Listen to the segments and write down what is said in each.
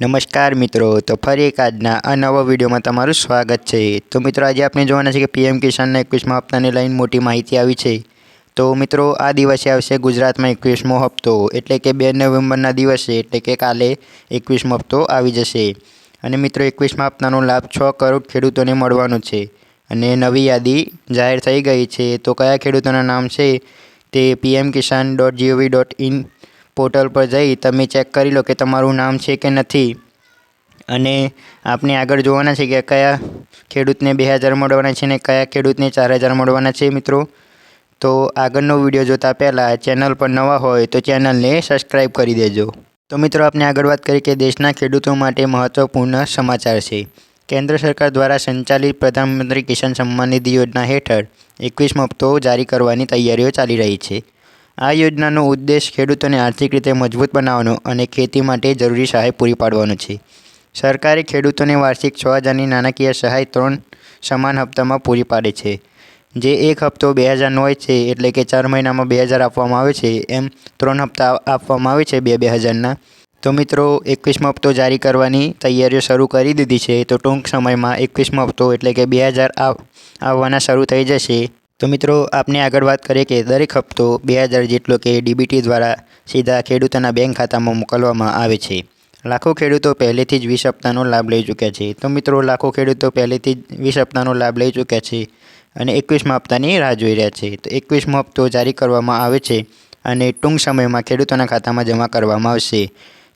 નમસ્કાર મિત્રો, તો ફરી એક આજના આ નવા વિડીયોમાં તમારું સ્વાગત છે. તો મિત્રો, આજે આપણે જોવાના છે કે પીએમ કિસાનના એકવીસમા હપ્તાને લઈને મોટી માહિતી આવી છે. તો મિત્રો, આ દિવસે આવશે ગુજરાતમાં એકવીસમો હપ્તો, એટલે કે બે નવેમ્બરના દિવસે, એટલે કે કાલે એકવીસમો હપ્તો આવી જશે. અને મિત્રો, એકવીસમા હપ્તાનો લાભ છ કરોડ ખેડૂતોને મળવાનો છે. અને નવી યાદી જાહેર થઈ ગઈ છે. તો કયા ખેડૂતોના નામ છે? તે PM Kisan dot G O V dot in portal પર જઈ, તમે ચેક કરી લો કે તમારું નામ છે કે નથી. અને આપણે આગળ જોવાના છે કે કયા ખેડૂતને બે હજાર મળવાના છે ને કયા ખેડૂતને ચાર હજાર મળવાના છે મિત્રો. તો આગળનો વીડિયો જોતા પહેલાં ચેનલ પર નવા હોય તો ચેનલને સબસ્ક્રાઈબ કરી દેજો. તો મિત્રો આપણે આગળ વાત કરી કે દેશના ખેડૂતો માટે મહત્ત્વપૂર્ણ સમાચાર છે. કેન્દ્ર સરકાર દ્વારા સંચાલિત પ્રધાનમંત્રી કિસાન સન્માન નિધિ યોજના હેઠળ એકવીસ હપ્તો જારી કરવાની તૈયારીઓ ચાલી રહી છે. આ યોજનાનો ઉદ્દેશ ખેડૂતોને આર્થિક રીતે મજબૂત બનાવવાનો અને ખેતી માટે જરૂરી સહાય પૂરી પાડવાનો છે. સરકારે ખેડૂતોને વાર્ષિક છ હજારની નાણાકીય સહાય ત્રણ સમાન હપ્તામાં પૂરી પાડે છે. જે એક હપ્તો બે હજારનો હોય છે એટલે કે ચાર મહિનામાં બે હજાર આપવામાં આવે છે, એમ ત્રણ હપ્તા આપવામાં આવે છે બે બે હજારના. તો મિત્રો, એકવીસમો હપ્તો જારી કરવાની તૈયારીઓ શરૂ કરી દીધી છે, તો ટૂંક સમયમાં એકવીસમો હપ્તો એટલે કે બે હજાર આવવાના શરૂ થઈ જશે. તો મિત્રો આપણે આગળ વાત કરીએ કે દરેક હપ્તો બે હજાર જેટલો કે ડીબીટી દ્વારા સીધા ખેડૂતોના બેંક ખાતામાં મોકલવામાં આવે છે. લાખો ખેડૂતો પહેલેથી જ વીસ હપ્તાનો લાભ લઈ ચૂક્યા છે. તો મિત્રો, લાખો ખેડૂતો પહેલેથી જ વીસ હપ્તાનો લાભ લઈ ચૂક્યા છે અને એકવીસમા હપ્તાની રાહ જોઈ રહ્યા છે. તો એકવીસમો હપ્તો જારી કરવામાં આવે છે અને ટૂંક સમયમાં ખેડૂતોના ખાતામાં જમા કરવામાં આવશે.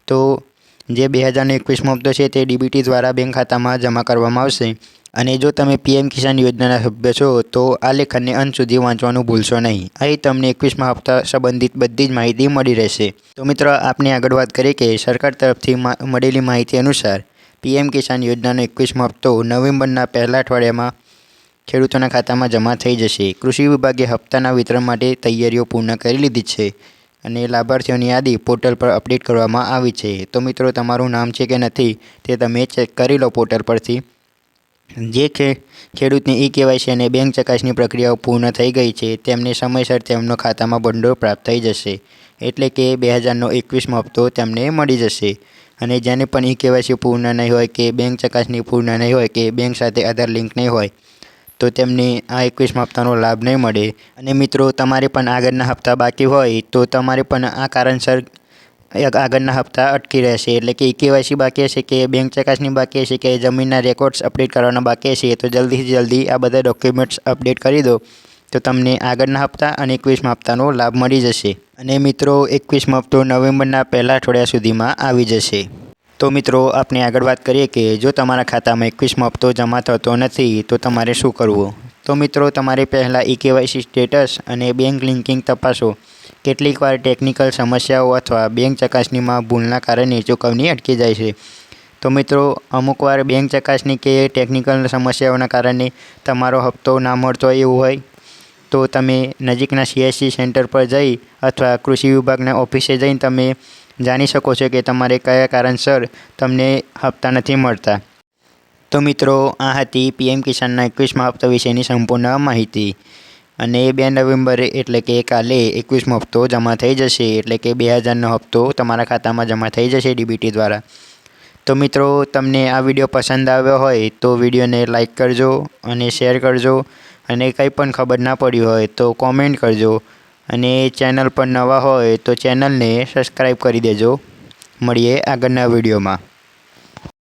તો જે બે હજારનો એકવીસમો હપ્તો છે તે ડીબીટી દ્વારા બેંક ખાતામાં જમા કરવામાં આવશે. અને જો તમે પીએમ કિસાન યોજનાના સભ્ય છો, તો આ લેખનને અંત સુધી વાંચવાનું ભૂલશો નહીં. અહીં તમને એકવીસમાં હપ્તા સંબંધિત બધી જ માહિતી મળી રહેશે. તો મિત્રો, આપને આગળ વાત કરીએ કે સરકાર તરફથી મળેલી માહિતી અનુસાર પીએમ કિસાન યોજનાનો એકવીસમો હપ્તો નવેમ્બરના પહેલા અઠવાડિયામાં ખેડૂતોના ખાતામાં જમા થઈ જશે. કૃષિ વિભાગે હપ્તાના વિતરણ માટે તૈયારીઓ પૂર્ણ કરી લીધી છે અને લાભાર્થીઓની યાદી પોર્ટલ પર અપડેટ કરવામાં આવી છે. તો મિત્રો, તમારું નામ છે કે નથી તે તમે ચેક કરી લો પોર્ટલ પરથી. જે ખેડૂતની ઈ કેવાયસી અને બેંક ચકાસણી પ્રક્રિયાઓ પૂર્ણ થઈ ગઈ છે, તેમને સમયસર તેમનો ખાતામાં ભંડોળ પ્રાપ્ત થઈ જશે. એટલે કે બે હજારનો એકવીસમો હપ્તો તેમને મળી જશે. અને જેને પણ ઈ કેવાયસી પૂર્ણ નહીં હોય કે બેંક ચકાસણી પૂર્ણ નહીં હોય કે બેંક સાથે આધાર લિંક નહીં હોય, તો તેમને આ એકવીસમા હપ્તાનો લાભ નહીં મળે. અને મિત્રો, તમારે પણ આગળના હપ્તા બાકી હોય, તો તમારે પણ આ કારણસર આગળના હપ્તા અટકી રહેશે. એટલે કે કેવાયસી બાકી હશે કે બેંક ચકાસણી બાકી હશે કે જમીનના રેકોર્ડ્સ અપડેટ કરવાના બાકી હશે, તો જલ્દીથી જલ્દી આ બધા ડોક્યુમેન્ટ્સ અપડેટ કરી દો. તો તમને આગળના હપ્તા અને એકવીસમા હપ્તાનો લાભ મળી જશે. અને મિત્રો, એકવીસમો હપ્તો નવેમ્બરના પહેલા અઠવાડિયા સુધીમાં આવી જશે. તો મિત્રો આપણે આગળ વાત કરીએ કે જો તમારા ખાતામાં એકવીસમો હપ્તો જમા થતો નથી, તો તમારે શું કરવું? તો મિત્રો, તમારે પહેલાં ઈ કેવાયસી સ્ટેટસ અને બેંક લિંકિંગ તપાસો. કેટલીકવાર ટેકનિકલ સમસ્યાઓ અથવા બેંક ચકાસણીમાં ભૂલના કારણે ચૂકવણી અટકી જાય છે. તો મિત્રો અમુકવાર બેંક ચકાસણી કે ટેકનિકલ સમસ્યાઓના કારણે તમારો હપ્તો ના મળતો એવું હોય, તો તમે નજીકના સીએસસી સેન્ટર પર જઈ અથવા કૃષિ વિભાગના ઓફિસે જઈને તમે જાણી શકો છો કે તમારે કયા કારણસર તમને હપ્તા નથી મળતા. તો મિત્રો, આ હતી પીએમ કિસાનના એકવીસમા હપ્તા વિશેની સંપૂર્ણ માહિતી. અને એ બે નવેમ્બરે એટલે કે કાલે એકવીસમો હપ્તો જમા થઈ જશે. એટલે કે બે હજારનો હપ્તો તમારા ખાતામાં જમા થઈ જશે ડીબીટી દ્વારા. તો મિત્રો, તમને આ વીડિયો પસંદ આવ્યો હોય તો વિડીયોને લાઇક કરજો અને શેર કરજો. અને કંઈ પણ ખબર ના પડી હોય તો કોમેન્ટ કરજો. અને ચેનલ પર નવા હોય તો ચેનલને સબસ્ક્રાઈબ કરી દેજો. મળીએ આગળના વિડીયોમાં.